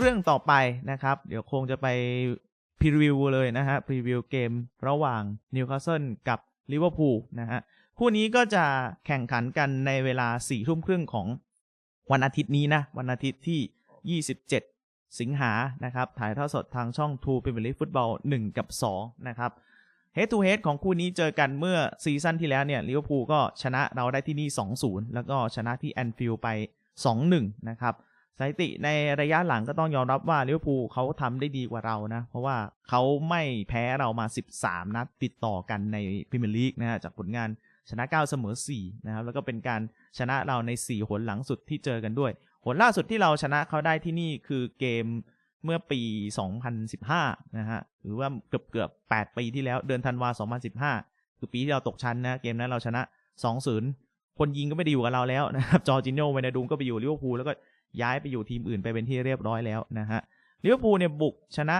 เรื่องต่อไปนะครับ เดี๋ยวคงจะไปพรีวิวเลยนะฮะพรีวิวเกมระหว่างนิวคาสเซิลกับลิเวอร์พูลนะฮะคู่นี้ก็จะแข่งขันกันในเวลา4ทุ่มครึ่งของวันอาทิตย์นี้นะ วันอาทิตย์ที่ 27 สิงหานะครับ ถ่ายทอดสดทางช่อง True Premier League Football 1 กับ 2 นะครับ Head to Head ของคู่นี้เจอกันเมื่อซีซั่นที่แล้วเนี่ยลิเวอร์พูลก็ชนะเราได้ที่นี่ 2-0 แล้วก็ชนะที่แอนฟิลด์ไป 2-1 นะครับ สถิติในระยะหลังก็ต้องยอมรับว่าลิเวอร์พูลเขาทำได้ดีกว่าเรานะ เพราะว่าเขาไม่แพ้เรามา 13 นัดติดต่อกันในพรีเมียร์ลีกนะฮะจากผลงานชนะ 9 เสมอ 4 นะครับ แล้วก็เป็นการชนะเราใน 4 หนหลังสุดที่เจอกันด้วย หนล่าสุดที่เราชนะเขาได้ที่นี่คือเกมเมื่อปี 2015 นะฮะ หรือว่าเกือบเกือบ 8 ปีที่แล้ว เดือนธันวา 2015 คือปีที่เราตกชั้นนะ เกมนั้นเราชนะ 2-0 คนยิงก็ไม่ได้อยู่กับเราแล้วนะครับ จอร์จิโนเวนาดูมก็ไปอยู่ลิเวอร์พูลแล้วก็ ย้ายไปอยู่ทีมอื่นไปเป็นที่เรียบร้อยแล้วนะฮะลิเวอร์พูลเนี่ยบุกชนะ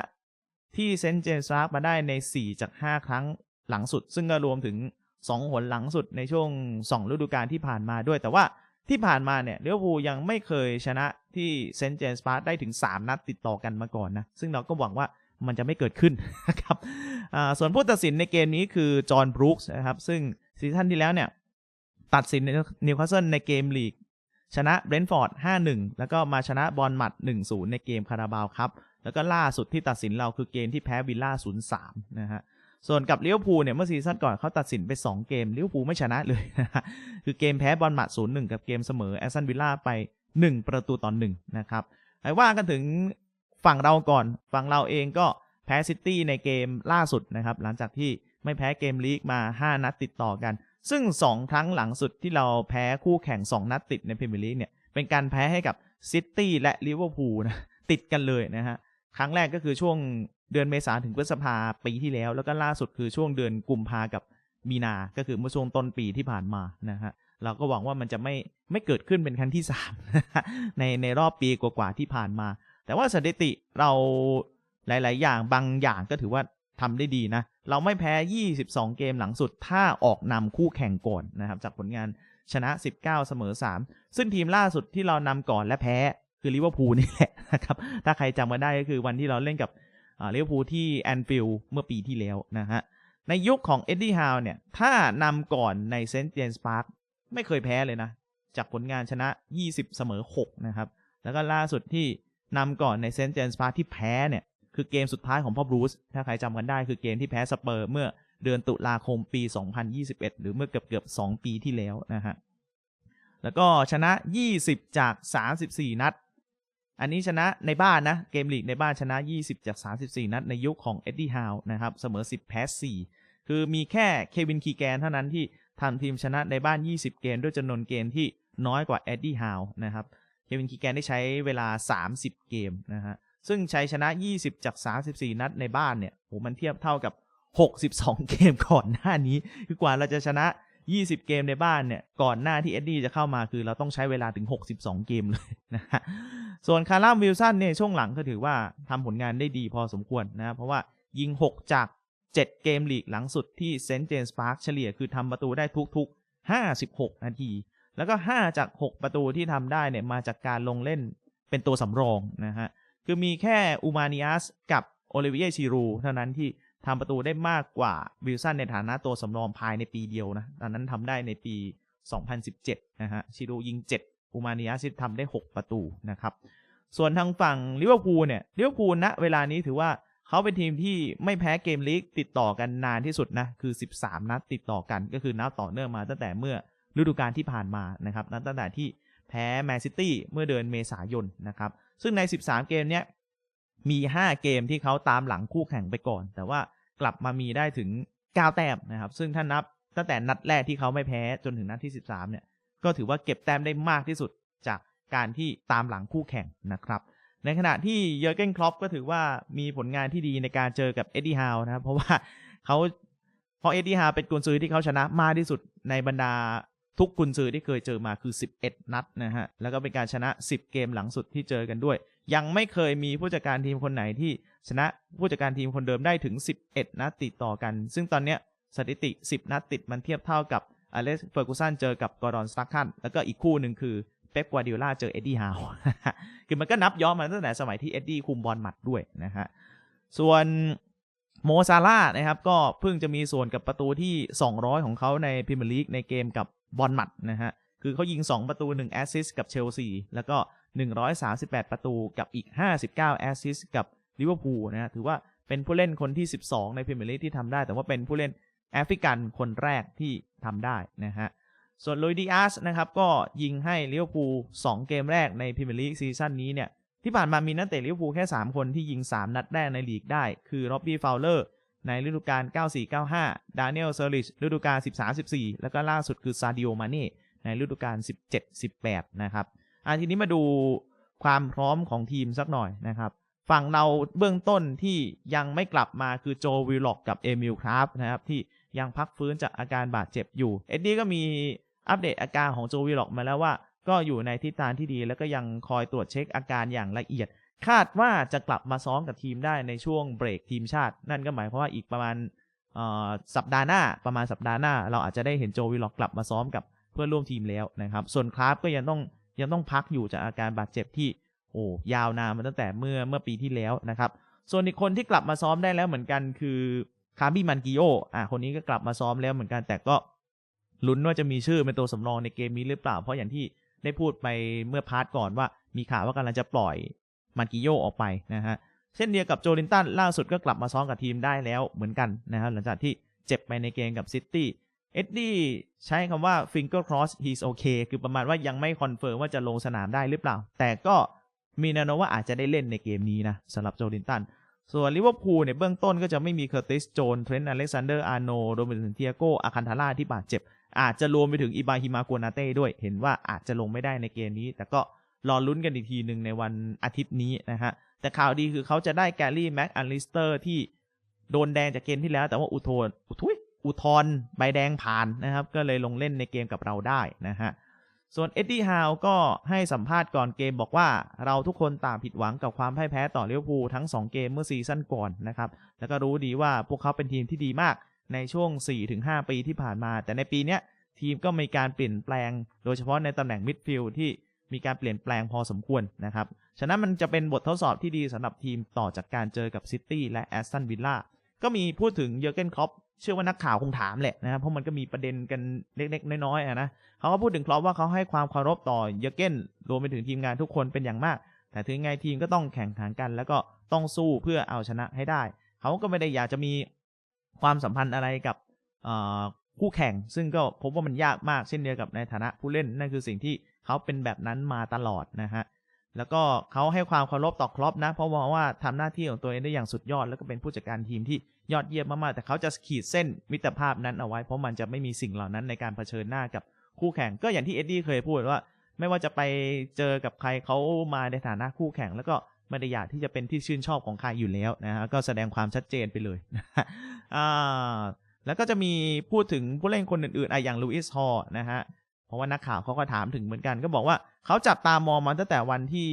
ที่เซนต์เจมส์พาร์คมาได้ใน 4 จาก 5 ครั้งหลังสุด ซึ่งก็รวมถึง 2 หนหลังสุดในช่วง 2 ฤดูกาลที่ผ่านมาด้วย แต่ว่าที่ผ่านมาเนี่ยลิเวอร์พูลยังไม่เคยชนะที่เซนต์เจมส์พาร์คได้ถึง 3 นัดติดต่อกันมาก่อนนะ ซึ่งเราก็หวังว่ามันจะไม่เกิดขึ้นนะครับอ่าส่วนผู้ตัดสินในเกมนี้คือจอห์นบรูคส์นะครับซึ่งซีซั่นที่แล้วเนี่ยตัดสินนิวคาสเซิลในเกมลีก ชนะเบรนท์ฟอร์ด 5-1 แล้วก็มาชนะบอลหมัด 1-0 ในเกมคาราบาวครับ แล้วก็ล่าสุดที่ตัดสินเราคือเกมที่แพ้วิลล่า 0-3 นะฮะ ส่วนกับเลิเวอร์พูเนี่ยเมื่อซีซั่นก่อนเขาตัดสินไป 2 เกมเลิเวอร์พูไม่ชนะเลยนะฮะคือเกมแพ้บอลหมัด 0-1 กับเกมเสมอแอสตันวิลล่าไป 1 ประตูต่อ1นะครับไอ้ว่ากันถึงฝั่งเราก่อน ฝั่งเราเองก็แพ้ซิตี้ในเกมล่าสุดนะครับ หลังจากที่ไม่แพ้เกมลีกมา 5 นัดติดต่อกัน ซึ่ง 2 ครั้งหลังสุดที่เราแพ้คู่แข่ง 2 นัดติดในพรีเมียร์ลีกเนี่ย เป็นการแพ้ให้กับซิตี้และลิเวอร์พูลนะ ติดกันเลยนะฮะ ครั้งแรกก็คือช่วงเดือนเมษาถึงพฤษภาปีที่แล้ว แล้วก็ล่าสุดคือช่วงเดือนกุมภากับมีนา ก็คือเมื่อช่วงต้นปีที่ผ่านมานะฮะ เราก็หวังว่ามันจะไม่ไม่เกิดขึ้นเป็นครั้งที่สามในในรอบปีกว่าๆที่ผ่านมา แต่ว่าสถิติเราหลาย ๆ อย่างบางอย่างก็ถือว่า ทำได้ดีนะ เราไม่แพ้ 22 เกมหลังสุด ถ้าออกนำคู่แข่งก่อนนะครับ จากผลงานชนะ 19 เสมอ 3 ซึ่งทีมล่าสุดที่เรานำก่อนและแพ้คือลิเวอร์พูลนี่แหละนะครับ ถ้าใครจำมาได้ก็คือวันที่เราเล่นกับลิเวอร์พูลที่แอนฟิลด์เมื่อปีที่แล้วนะฮะ ในยุคของเอ็ดดี้ฮาวเนี่ย ถ้านำก่อนในเซนต์เจมส์พาร์คไม่เคยแพ้เลยนะ จากผลงานชนะ 20 เสมอ 6 นะครับ แล้วก็ล่าสุดที่นำก่อนในเซนต์เจมส์พาร์คที่แพ้เนี่ย คือเกมสุดท้ายของพ่อบรูซถ้าใครจำกันได้คือเกมที่แพ้สเปอร์เมื่อเดือนตุลาคมปี 2021 หรือเมื่อเกือบเกือบ2ปีที่แล้วนะฮะ แล้วก็ชนะ 20 จาก 34 นัด อันนี้ชนะในบ้านนะ เกมลีกในบ้านชนะ 20 จาก 34 นัดในยุคของเอ็ดดี้ฮาวนะครับ เสมอ 10 แพ้ 4 คือมีแค่เควินคีแกนเท่านั้นที่ทำทีมชนะในบ้าน 20 เกมด้วยจำนวนเกมที่น้อยกว่าเอ็ดดี้ฮาวนะครับ เควินคีแกนได้ใช้เวลา 30 เกมนะฮะ ซึ่งชัยชนะ 20 จาก 34 นัดในบ้านเนี่ยโหมันเทียบเท่ากับ 62 เกมก่อนหน้านี้ คือกว่าเราจะชนะ 20 เกมในบ้านเนี่ย ก่อนหน้าที่เอ็ดดี้จะเข้ามาคือเราต้องใช้เวลาถึง 62 เกมเลยนะฮะ ส่วนคาร์ลัมวิลสันเนี่ยช่วงหลังก็ถือว่าทำผลงานได้ดีพอสมควรนะ เพราะว่ายิง 6 จาก 7 เกมลีกหลังสุดที่เซนต์เจมส์พาร์คเฉลี่ยคือทำประตูได้ทุกๆ 56 นาที แล้วก็ 5 จาก 6 ประตูที่ทำได้เนี่ยมาจากการลงเล่นเป็นตัวสำรองนะฮะ คือมีแค่อูมานิอัสกับโอลิเวียชิรูเท่านั้นที่ทำประตูได้มากกว่าวิลสันในฐานะตัวสำรองภายในปีเดียวนะตอนนั้นทำได้ในปี 2017 นะฮะ ชิรูยิง 7 อูมานิอัสทำได้ 6 ประตูนะครับ ส่วนทางฝั่งลิเวอร์พูลเนี่ย ลิเวอร์พูลณเวลานี้ถือว่าเขาเป็นทีมที่ไม่แพ้เกมลีกติดต่อกันนานที่สุดนะ คือ 13 นัดติดต่อกัน ก็คือนับต่อเนื่องมาตั้งแต่เมื่อฤดูกาลที่ผ่านมานะครับ นับตั้งแต่ที่แพ้แมนซิตี้เมื่อเดือนเมษายนนะครับ ซึ่งใน 13 เกมเนี้ยมี 5 เกมที่เขาตามหลังคู่แข่งไปก่อน แต่ว่ากลับมามีได้ถึง 9 แต้มนะครับ ซึ่งถ้านับตั้งแต่นัดแรกที่เขาไม่แพ้จนถึงนัดที่ 13 เนี่ย ก็ถือว่าเก็บแต้มได้มากที่สุดจากการที่ตามหลังคู่แข่งนะครับ ในขณะที่เยอร์เกนครอปก็ถือว่ามีผลงานที่ดีในการเจอกับเอ็ดดี้ฮาวนะครับ เพราะว่าเขาเพราะเอ็ดดี้ฮาวเป็นกุนซือที่เขาชนะมากที่สุดในบรรดา ทุกกุนซือที่เคยเจอมาคือ 11 นัดนะฮะ แล้วก็เป็นการชนะ 10 เกมหลังสุดที่เจอกันด้วย ยังไม่เคยมีผู้จัดการทีมคนไหนที่ชนะผู้จัดการทีมคนเดิมได้ถึง 11 นัดติดต่อกัน ซึ่งตอนเนี้ยสถิติ 10 นัดติดมันเทียบเท่ากับอเล็กซ์เฟอร์กูสันเจอกับกอร์ดอนสตักคันแล้วก็อีกคู่หนึ่งคือเป๊ปกัวร์ดิโอลาเจอเอ็ดดี้ฮาวคือมันก็นับย้อนมาตั้งแต่สมัยที่เอ็ดดี้คุมบอลหมัดด้วยนะฮะ ส่วนโมซาร่านะครับ ก็เพิ่งจะมีส่วนกับประตูที่ 200 ของเขาในพรีเมียร์ลีกในเกมกับ บอลหมัดนะฮะ คือเขายิง 2 ประตู 1 แอสซิสกับเชลซี แล้วก็ 138 ประตูกับอีก 59 แอสซิสกับลิเวอร์พูลนะฮะ ถือว่าเป็นผู้เล่นคนที่ 12 ในพรีเมียร์ลีกที่ทำได้ แต่ว่าเป็นผู้เล่นแอฟริกันคนแรกที่ทำได้นะฮะ ส่วนลุยดิอาสนะครับ ก็ยิงให้ลิเวอร์พูล2เกมแรกในพรีเมียร์ลีกซีซั่นนี้เนี่ย ที่ผ่านมามีนักเตะลิเวอร์พูลแค่ 3 คนที่ยิง 3 นัดแรกในลีกได้ คือร็อบบี้ ฟาวเลอร์ ในฤดูกาล 94-95 ดานิเอลเซอร์ลิชฤดูกาล 13-14 แล้วก็ล่าสุดคือซาดิโอมาเน่ในฤดูกาล 17-18 นะครับอะทีนี้มาดูความพร้อมของทีมสักหน่อยนะครับ ฝั่งเราเบื้องต้นที่ยังไม่กลับมาคือโจวิลล็อกกับเอมิลคราฟนะครับที่ยังพักฟื้นจากอาการบาดเจ็บอยู่ เอ็ดดี้ก็มีอัปเดตอาการของโจวิลล็อกมาแล้วว่า ก็อยู่ในทิศทางที่ดีแล้วก็ยังคอยตรวจเช็คอาการอย่างละเอียด คาดว่าจะกลับมาซ้อมกับทีมได้ในช่วงเบรกทีมชาติ นั่นก็หมายความว่าอีกประมาณสัปดาห์หน้าประมาณสัปดาห์หน้า เราอาจจะได้เห็นโจวิลล็อกกลับมาซ้อมกับเพื่อนร่วมทีมแล้วนะครับ ส่วนคราฟก็ยังต้องยังต้องพักอยู่จากอาการบาดเจ็บที่โอ้ยาวนานมาตั้งแต่เมื่อเมื่อปีที่แล้วนะครับ ส่วนอีกคนที่กลับมาซ้อมได้แล้วเหมือนกันคือคาร์บี้มันกิโออะคนนี้ก็กลับมาซ้อมแล้วเหมือนกันแต่ก็ลุ้นว่าจะมีชื่อเป็นตัวสำรองในเกมนี้หรือเปล่า เพราะอย่างที่ได้พูดไปเมื่อพาร์ทก่อนว่ามีข่าวว่ากำลังจะปล่อย มันกิโยออกไปนะฮะเช่นเดียวกับโจลินตันล่าสุดก็กลับมาซ้อมกับทีมได้แล้วเหมือนกันนะครับหลังจากที่เจ็บไปในเกมกับซิตี้เอ็ดดี้ใช้คำว่า finger cross he's okay คือประมาณว่ายังไม่คอนเฟิร์มว่าจะลงสนามได้หรือเปล่า แต่ก็มีแนวโน้มว่าอาจจะได้เล่นในเกมนี้นะสำหรับโจลินตัน ส่วนลิเวอร์พูลเนี่ยเบื้องต้นก็จะไม่มีเคอร์ติสโจนเทรนต์อเล็กซานเดอร์อาร์โนรวมไปถึงเทียโกอาคันทาร่าที่บาดเจ็บ อาจจะรวมไปถึงอิบาฮิมาโกนาเต้ด้วย เห็นว่าอาจจะลงไม่ได้ในเกมนี้ แต่ก็ รอลุ้นกันอีกทีหนึ่งในวันอาทิตย์นี้นะฮะ แต่ข่าวดีคือเขาจะได้แกลลี่แม็กอันลิสเตอร์ที่โดนแดงจากเกมที่แล้ว แต่ว่าอุทธรอุทุยอุทธรใบแดงผ่านนะครับ ก็เลยลงเล่นในเกมกับเราได้นะฮะ ส่วนเอ็ดดี้ฮาวก็ให้สัมภาษณ์ก่อนเกมบอกว่าเราทุกคนต่างผิดหวังกับความพ่ายแพ้ต่อลิเวอร์พูลทั้ง 2 เกมเมื่อซีซั่นก่อนนะครับ แล้วก็รู้ดีว่าพวกเขาเป็นทีมที่ดีมากในช่วง 4-5 ปีที่ผ่านมา แต่ในปีนี้ทีมก็มีการเปลี่ยนแปลง โดยเฉพาะในตำแหน่งมิดฟิลด์ที่ มีการเปลี่ยนแปลงพอสมควรนะครับ ฉะนั้นมันจะเป็นบททดสอบที่ดีสำหรับทีมต่อจากการเจอกับซิตี้และแอสตันวิลล่าก็มีพูดถึงเยอร์เกนคล็อปเชื่อว่านักข่าวคงถามแหละนะครับเพราะมันก็มีประเด็นกันเล็กๆ น้อยๆนะเขาก็พูดถึงคลอปว่าเขาให้ความเคารพต่อเยอร์เกนรวมไปถึงทีมงานทุกคนเป็นอย่างมาก แต่ถึงไงทีมก็ต้องแข่งขันกัน แล้วก็ต้องสู้เพื่อเอาชนะให้ได้ เขาก็ไม่ได้อยากจะมีความสัมพันธ์อะไรกับคู่แข่ง ซึ่งก็พบว่ามันยากมากเช่นเดียวกับในฐานะผู้เล่นนั่นคือสิ่งที่ เขาเป็นแบบนั้นมาตลอดนะฮะแล้วก็เขาให้ความเคารพต่อครอปนะ เพราะมองว่าทำหน้าที่ของตัวเองได้อย่างสุดยอด แล้วก็เป็นผู้จัดการทีมที่ยอดเยี่ยมมากๆ แต่เขาจะขีดเส้นมิตรภาพนั้นเอาไว้ เพราะมันจะไม่มีสิ่งเหล่านั้นในการเผชิญหน้ากับคู่แข่ง ก็อย่างที่เอ็ดดี้เคยพูดว่า ไม่ว่าจะไปเจอกับใครเขามาในฐานะคู่แข่ง แล้วก็ไม่ได้อยากที่จะเป็นที่ชื่นชอบของใครอยู่แล้วนะฮะก็แสดงความชัดเจนไปเลยอ่าแล้วก็จะมีพูดถึงผู้เล่นคนอื่นๆอะอย่างลูอิสฮอลนะฮะ เพราะว่านักข่าวเขาก็ถามถึงเหมือนกัน ก็บอกว่าเขาจับตามองมาตั้งแต่วันที่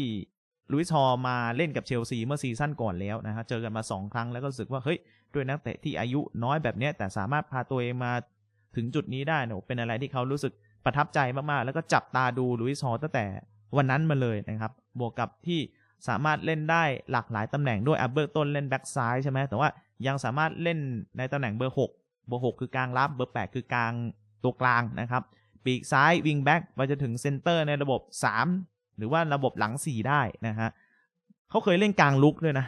ลุยส์ฮอมาเล่นกับเชลซีเมื่อซีซั่นก่อนแล้วนะฮะเจอกันมา 2 ครั้งแล้วก็รู้สึกว่าเฮ้ยด้วยนักเตะที่อายุน้อยแบบนี้แต่สามารถพาตัวเองมาถึงจุดนี้ได้เนี่ยเป็นอะไรที่เขารู้สึกประทับใจมากๆ แล้วก็จับตาดูลุยส์ฮอตั้งแต่วันนั้นมาเลยนะครับ บวกกับที่สามารถเล่นได้หลากหลายตำแหน่งด้วยอัเบอร์ต้นเล่นแบ็กซ้ายใช่ไหมแต่ว่ายังสามารถเล่นในตำแหน่งเบอร์ 6 เบอร์ 6 คือกลางรับ เบอร์ 8 คือกลางตัวกลางนะครับ ปีกซ้ายวิงแบ็กไปจะถึงเซนเตอร์ในระบบ 3 หรือว่าระบบหลัง 4 ได้นะฮะเขาเคยเล่นกลางลุกด้วยนะ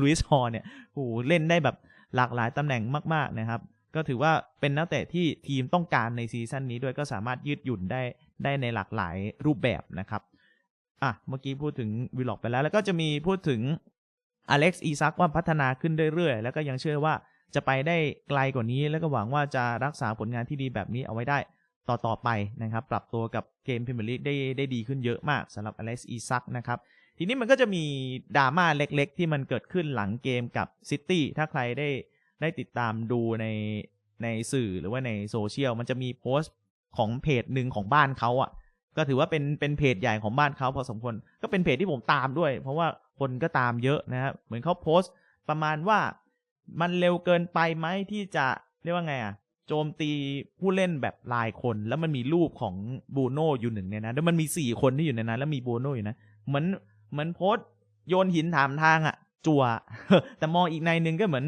ลุยส์ฮอเนี่ยโอ้โหเล่นได้แบบหลากหลายตำแหน่งมาก ๆ นะครับ ก็ถือว่าเป็นนักเตะที่ทีมต้องการในซีซั่นนี้ด้วยก็สามารถยืดหยุ่นได้ได้ในหลากหลายรูปแบบนะครับอะเมื่อกี้พูดถึงวิลล็อกไปแล้ว แล้วก็จะมีพูดถึงอเล็กซ์อีซักว่าพัฒนาขึ้นเรื่อยๆ แล้วก็ยังเชื่อว่าจะไปได้ไกลกว่านี้ แล้วก็หวังว่าจะรักษาผลงานที่ดีแบบนี้เอาไว้ได้ ต่อๆไปนะครับ ปรับตัวกับเกมพรีเมียร์ลีกได้ได้ดีขึ้นเยอะมากสำหรับอเล็กซ์อีซักนะครับ ทีนี้มันก็จะมีดราม่าเล็กๆ ที่มันเกิดขึ้นหลังเกมกับซิตี้ถ้าใครได้ได้ติดตามดูในในสื่อหรือว่าในโซเชียลมันจะมีโพสต์ของเพจหนึ่งของบ้านเขาอะ ก็ถือว่าเป็นเป็นเพจใหญ่ของบ้านเขาพอสมควรก็เป็นเพจที่ผมตามด้วย เพราะว่าคนก็ตามเยอะนะครับเหมือนเขาโพสต์ประมาณว่ามันเร็วเกินไปไหมที่จะเรียกว่าไงอะ โจมตีผู้เล่นแบบรายคน แล้วมันมีรูปของบูโน่อยู่หนึ่งในนั้นะแล้วมันมีสี่คนที่อยู่ในนั้น แล้วมีบูโน่อยู่นะเหมือนเหมือนโพสต์โยนหินถามทางอะจัวแต่มองอีกในหนึ่งก็เหมือน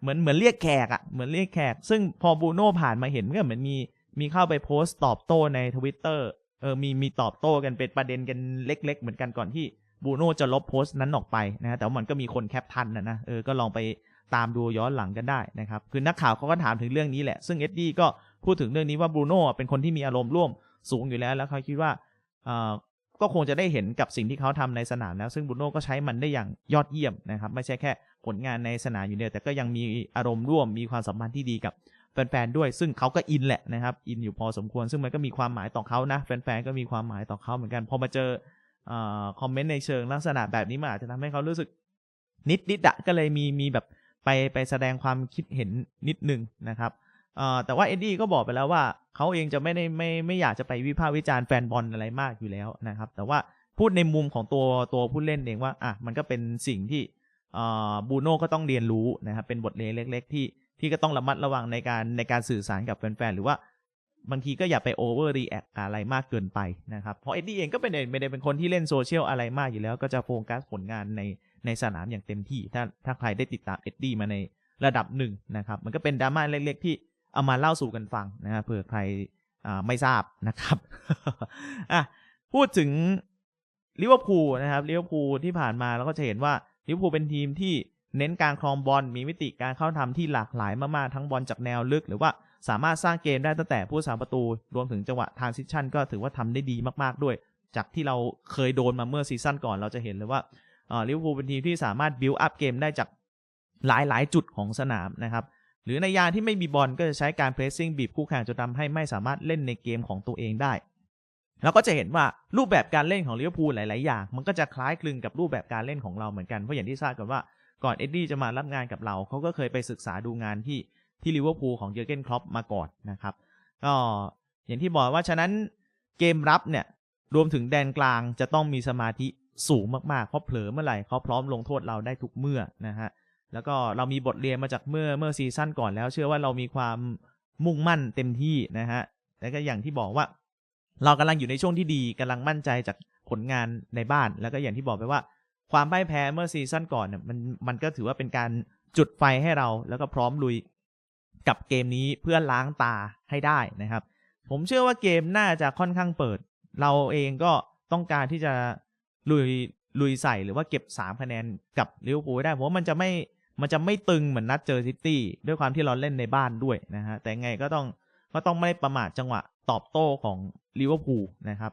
เหมือนเหมือนเรียกแขกอะเหมือนเรียกแขก ซึ่งพอบูโน่ผ่านมาเห็นก็เหมือนมีมีเข้าไปโพสต์ตอบโต้ในทวิตเตอร์เออมีมีตอบโต้กันเป็นประเด็นกันเล็ก ๆ เหมือนกันก่อนที่บูโน่จะลบโพสต์นั้นออกไปนะฮะแต่ว่ามันก็มีคนแคปทันนะนะเออก็ลองไป ตามดูย้อนหลังกันได้นะครับ คือนักข่าวเขาก็ถามถึงเรื่องนี้แหละ ซึ่งเอ็ดดี้ก็พูดถึงเรื่องนี้ว่าบรูโน่เป็นคนที่มีอารมณ์ร่วมสูงอยู่แล้ว แล้วเขาคิดว่าเออก็คงจะได้เห็นกับสิ่งที่เขาทำในสนามแล้ว ซึ่งบรูโน่ก็ใช้มันได้อย่างยอดเยี่ยมนะครับ ไม่ใช่แค่ผลงานในสนามอยู่เดียวแต่ก็ยังมีอารมณ์ร่วม มีความสัมพันธ์ที่ดีกับแฟนๆด้วย ซึ่งเขาก็อินแหละนะครับ อินอยู่พอสมควร ซึ่งมันก็มีความหมายต่อเขานะ แฟนๆ ก็มีความหมายต่อเขาเหมือนกัน พอมาเจออคอมเมนต์ในเชิงลักษณะแบบนี้มันอาจจะทำให้เขารู้สึกนิดนิดๆอะก็เลยมีมีแบบ ไปไปแสดงความคิดเห็นนิดนึงนะครับเอ่อแต่ว่าเอ็ดดี้ก็บอกไปแล้วว่าเขาเองจะไม่ได้ไม่ไม่อยากจะไปวิพากษ์วิจารณ์แฟนบอลอะไรมากอยู่แล้วนะครับ แต่ว่าพูดในมุมของตัวตัวผู้เล่นเองว่าอะมันก็เป็นสิ่งที่เอ่อบูโน่ก็ต้องเรียนรู้นะครับเป็นบทเรียนเล็ก ๆ ที่ที่ก็ต้องระมัดระวังในการในการสื่อสารกับแฟนๆหรือว่าบางทีก็อย่าไปโอเวอร์รีแอคอะไรมากเกินไปนะครับเพราะเอ็ดดี้เองก็เป็นไม่ได้เป็นคนที่เล่นโซเชียลอะไรมากอยู่แล้ว ก็จะโฟกัสผลงานใน ในสนามอย่างเต็มที่ ถ้าถ้าใครได้ติดตามเอ็ดดี้มาในระดับหนึ่งนะครับมันก็เป็นดราม่าเล็กๆ ที่เอามาเล่าสู่กันฟังนะครับเผื่อใครอ่าไม่ทราบนะครับอะพูดถึงลิเวอร์พูลนะครับลิเวอร์พูลที่ผ่านมาเราก็จะเห็นว่าลิเวอร์พูลเป็นทีมที่เน้นการครองบอลมีมิติการเข้าทำที่หลากหลายมากๆทั้งบอลจากแนวลึก หรือว่าสามารถสร้างเกมได้ตั้งแต่ผู้สาประตู รวมถึงจังหวะทางซิชันก็ถือว่าทำได้ดีมากๆด้วย จากที่เราเคยโดนมาเมื่อซีซั่นก่อนเราจะเห็นเลยว่า ลิเวอร์พูลเป็นทีมที่สามารถบิวอัพเกมได้จากหลายๆ จุดของสนามนะครับ หรือในยามที่ไม่มีบอลก็จะใช้การเพรสซิ่งบีบคู่แข่งจนทำให้ไม่สามารถเล่นในเกมของตัวเองได้เราก็จะเห็นว่ารูปแบบการเล่นของลิเวอร์พูลหลาย ๆ อย่าง มันก็จะคล้ายคลึงกับรูปแบบการเล่นของเราเหมือนกัน เพราะอย่างที่ทราบกันว่าก่อนเอ็ดดี้จะมารับงานกับเราเขาก็เคยไปศึกษาดูงานที่ที่ลิเวอร์พูลของเยอร์เกนครอปมาก่อนนะครับ ก็อย่างที่บอกว่าฉะนั้นเกมรับเนี่ยรวมถึงแดนกลางจะต้องมีสมาธิ สูงมากๆเพราะเผลอเมื่อไหร่เขาพร้อมลงโทษเราได้ทุกเมื่อนะฮะแล้วก็เรามีบทเรียนมาจากเมื่อเมื่อซีซั่นก่อนแล้วเชื่อว่าเรามีความมุ่งมั่นเต็มที่นะฮะแล้วก็อย่างที่บอกว่า เรากำลังอยู่ในช่วงที่ดีกำลังมั่นใจจากผลงานในบ้าน แล้วก็อย่างที่บอกไปว่า ความพ่ายแพ้เมื่อซีซั่นก่อนเนี่ยมันมันก็ถือว่าเป็นการจุดไฟให้เรา แล้วก็พร้อมลุยกับเกมนี้เพื่อล้างตาให้ได้นะครับ ผมเชื่อว่าเกมน่าจะค่อนข้างเปิด เราเองก็ต้องการที่จะ ลุยลุยใส่หรือว่าเก็บ3คะแนนกับลิเวอร์พูลได้ผมว่ามันจะไม่มันจะไม่ตึงเหมือนนัดเจอซิตี้ด้วยความที่เราเล่นในบ้านด้วยนะฮะแต่ไงก็ต้องก็ต้องไม่ประมาทจังหวะตอบโต้ของลิเวอร์พูลนะครับ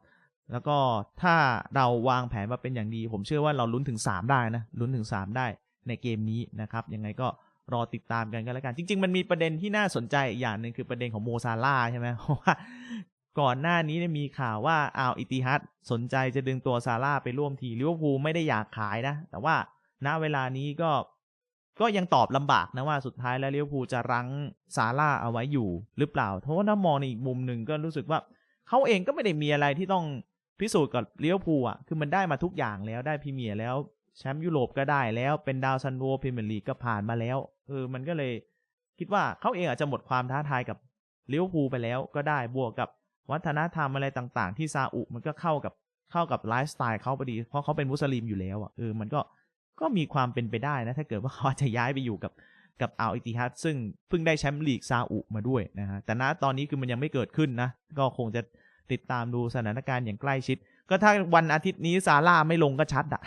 แล้วก็ถ้าเราวางแผนมาเป็นอย่างดี ผมเชื่อว่าเราลุ้นถึง 3 ได้นะลุ้นถึง 3 ได้ในเกมนี้นะครับยังไงก็รอติดตามกันกันแล้วกัน จริง ๆ มันมีประเด็นที่น่าสนใจอีกอย่างหนึ่งคือประเด็นของโมซาร่าใช่ไหมเพราะว่า ก่อนหน้านี้มีข่าวว่าอาวอิติฮัดสนใจจะดึงตัวซาร่าไปร่วมทีลิเวอร์พูลไม่ได้อยากขายนะ แต่ว่าณเวลานี้ก็ก็ยังตอบลำบากนะว่าสุดท้ายแล้วลิเวอร์พูลจะรั้งซาร่าเอาไว้อยู่หรือเปล่า เพราะว่าถ้ามองในอีกมุมหนึ่งก็รู้สึกว่าเขาเองก็ไม่ได้มีอะไรที่ต้องพิสูจน์กับลิเวอร์พูลอะคือมันได้มาทุกอย่างแล้วได้พรีเมียร์แล้วแชมป์ยุโรปก็ได้แล้วเป็นดาวซันโวพรีเมียร์ลีกก็ผ่านมาแล้วเออมันก็เลยคิดว่าเขาเองอาจจะหมดความท้าทายกับลิเวอร์พูลไปแล้วก็ได้บวกกับ วัฒนธรรมอะไรต่างๆ ที่ซาอุมันก็เข้ากับเข้ากับไลฟ์สไตล์เขาพอดี เพราะเขาเป็นมุสลิมอยู่แล้วอะเออมันก็ก็มีความเป็นไปได้นะ ถ้าเกิดว่าเขาจะย้ายไปอยู่กับกับอัลอิติฮัดซึ่งเพิ่งได้แชมป์ลีกซาอุมาด้วยนะฮะแต่ณตอนนี้คือมันยังไม่เกิดขึ้นนะ ก็คงจะติดตามดูสถานการณ์อย่างใกล้ชิด ก็ถ้าวันอาทิตย์นี้ซาร่าไม่ลงก็ชัดอะ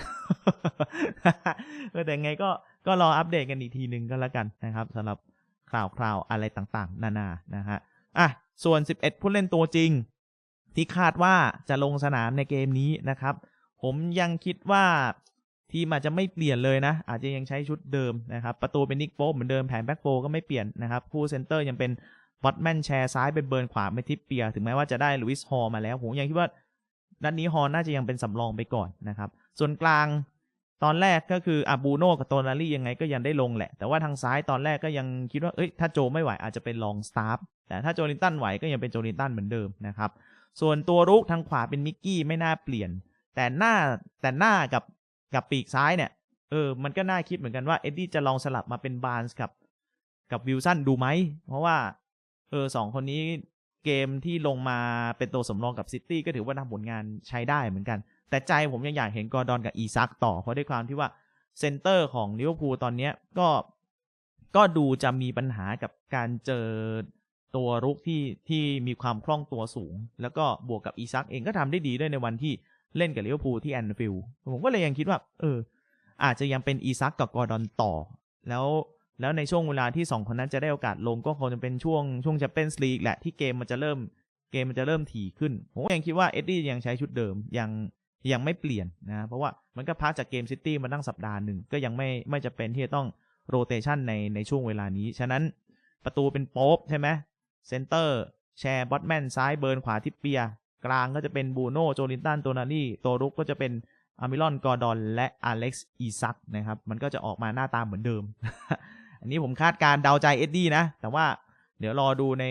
แต่ไงก็ก็รออัปเดตกันอีกทีหนึ่งก็แล้วกันนะครับสำหรับข่าวคราวอะไรต่างๆ นานานะฮะ ส่วน 11 ผู้เล่นตัวจริง ที่คาดว่าจะลงสนามในเกมนี้นะครับ ผมยังคิดว่าทีมอาจจะไม่เปลี่ยนเลยนะ อาจจะยังใช้ชุดเดิมนะครับ ประตูเป็นนิกโป๊เหมือนเดิมแผนแบ็กโฟก็ไม่เปลี่ยนนะครับคู่เซนเตอร์ยังเป็นบอตแมนแชร์ซ้ายเป็นเบิร์นขวาไม่ทิปเปีย ถึงแม้ว่าจะได้ลุยส์ฮอมาแล้ว ผมยังคิดว่านัดนี้ฮอน่าจะยังเป็นสำรองไปก่อนนะครับ ส่วนกลาง ตอนแรกก็คืออาบูโน่กับโตนารี่ยังไงก็ยังได้ลงแหละ แต่ว่าทางซ้ายตอนแรกก็ยังคิดว่าเอ้ยถ้าโจไม่ไหวอาจจะเป็นลองสตาร์ฟแต่ถ้าโจลินตันไหวก็ยังเป็นโจลินตันเหมือนเดิมนะครับ ส่วนตัวรุกทางขวาเป็นมิกกี้ไม่น่าเปลี่ยน แต่หน้าแต่หน้ากับกับปีกซ้ายเนี่ยเออมันก็น่าคิดเหมือนกันว่าเอ็ดดี้จะลองสลับมาเป็นบาร์นส์กับกับวิลสันดูไหม เพราะว่าเออสองคนนี้เกมที่ลงมาเป็นตัวสำรองกับซิตี้ก็ถือว่าทำผลงานใช้ได้เหมือนกัน แต่ใจผมยังอยากเห็นกอร์ดอนกับอีซักต่อ เพราะด้วยความที่ว่าเซนเตอร์ของลิเวอร์พูลตอนเนี้ยก็ก็ดูจะมีปัญหากับการเจอตัวรุกที่ที่มีความคล่องตัวสูง แล้วก็บวกกับอีซักเองก็ทำได้ดีด้วยในวันที่เล่นกับลิเวอร์พูลที่แอนฟิลด์ผมก็เลยยังคิดว่า เออ อาจจะยังเป็นอีซักกับกอร์ดอนต่อ แล้วแล้วในช่วงเวลาที่สองคนนั้นจะได้โอกาสลงก็คงจะเป็นช่วงช่วงแชมเปี้ยนส์ลีกแหละที่เกมมันจะเริ่มเกมมันจะเริ่มถี่ขึ้น ผมยังคิดว่าเอ็ดดี้ยังใช้ชุดเดิมยัง ยังไม่เปลี่ยนนะเพราะว่ามันก็พักจากเกมซิตี้มาตั้งสัปดาห์หนึ่งก็ยังไม่ไม่จะเป็นที่จะต้องโรเตชันในในช่วงเวลานี้ ฉะนั้นประตูเป็นโป๊ปใช่ไหมเซนเตอร์แชร์บอตแมนซ้ายเบิร์นขวาทิปเปีย กลางก็จะเป็นบูโน่โจลินตันโตนาลี่ตัวรุกก็จะเป็นอามิลอนกอร์ดอนและอเล็กซ์อีซักนะครับมันก็จะออกมาหน้าตาเหมือนเดิม อันนี้ผมคาดการเดาใจเอ็ดดี้นะ แต่ว่าเดี๋ยวรอดูใน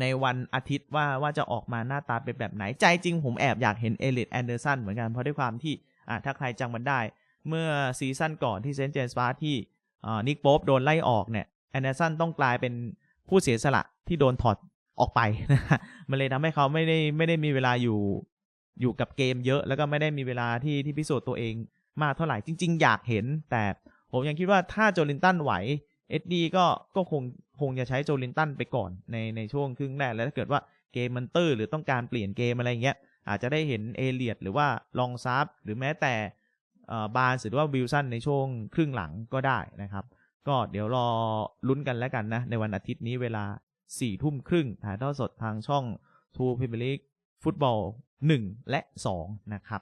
ในวันอาทิตย์ว่าว่าจะออกมาหน้าตาเป็นแบบไหน ใจจริงผมแอบอยากเห็นเอลิทแอนเดอร์สันเหมือนกัน เพราะด้วยความที่อ่าถ้าใครจำมันได้ เมื่อซีซั่นก่อนที่เซนต์เจมส์พาร์ที่อ่านิกโป๊ปโดนไล่ออกเนี่ยแอนเดอร์สันต้องกลายเป็นผู้เสียสละที่โดนถอดออกไปนะมันเลยทำให้เขาไม่ได้ไม่ได้มีเวลาอยู่อยู่กับเกมเยอะ แล้วก็ไม่ได้มีเวลาที่ที่พิสูจน์ตัวเองมากเท่าไหร่จริง ๆ อยากเห็น แต่ผมยังคิดว่าถ้าโจลินตันไหวเอ็ดดี้ก็ก็คง คงจะใช้โจลินตันไปก่อนในในช่วงครึ่งแรกแล้วถ้าเกิดว่าเกมมันตื้อหรือต้องการเปลี่ยนเกมอะไรเงี้ยอาจจะได้เห็นเอเลียดหรือว่าลองซับหรือแม้แต่บาร์หรือว่าวิลสันในช่วงครึ่งหลังก็ได้นะครับ ก็เดี๋ยวรอลุ้นกันแล้วกันนะ ในวันอาทิตย์นี้เวลา4ี่ทุ่มครึ่งถ่ายทอดสดทางช่อง True Premier League Football 1และ 2 นะครับ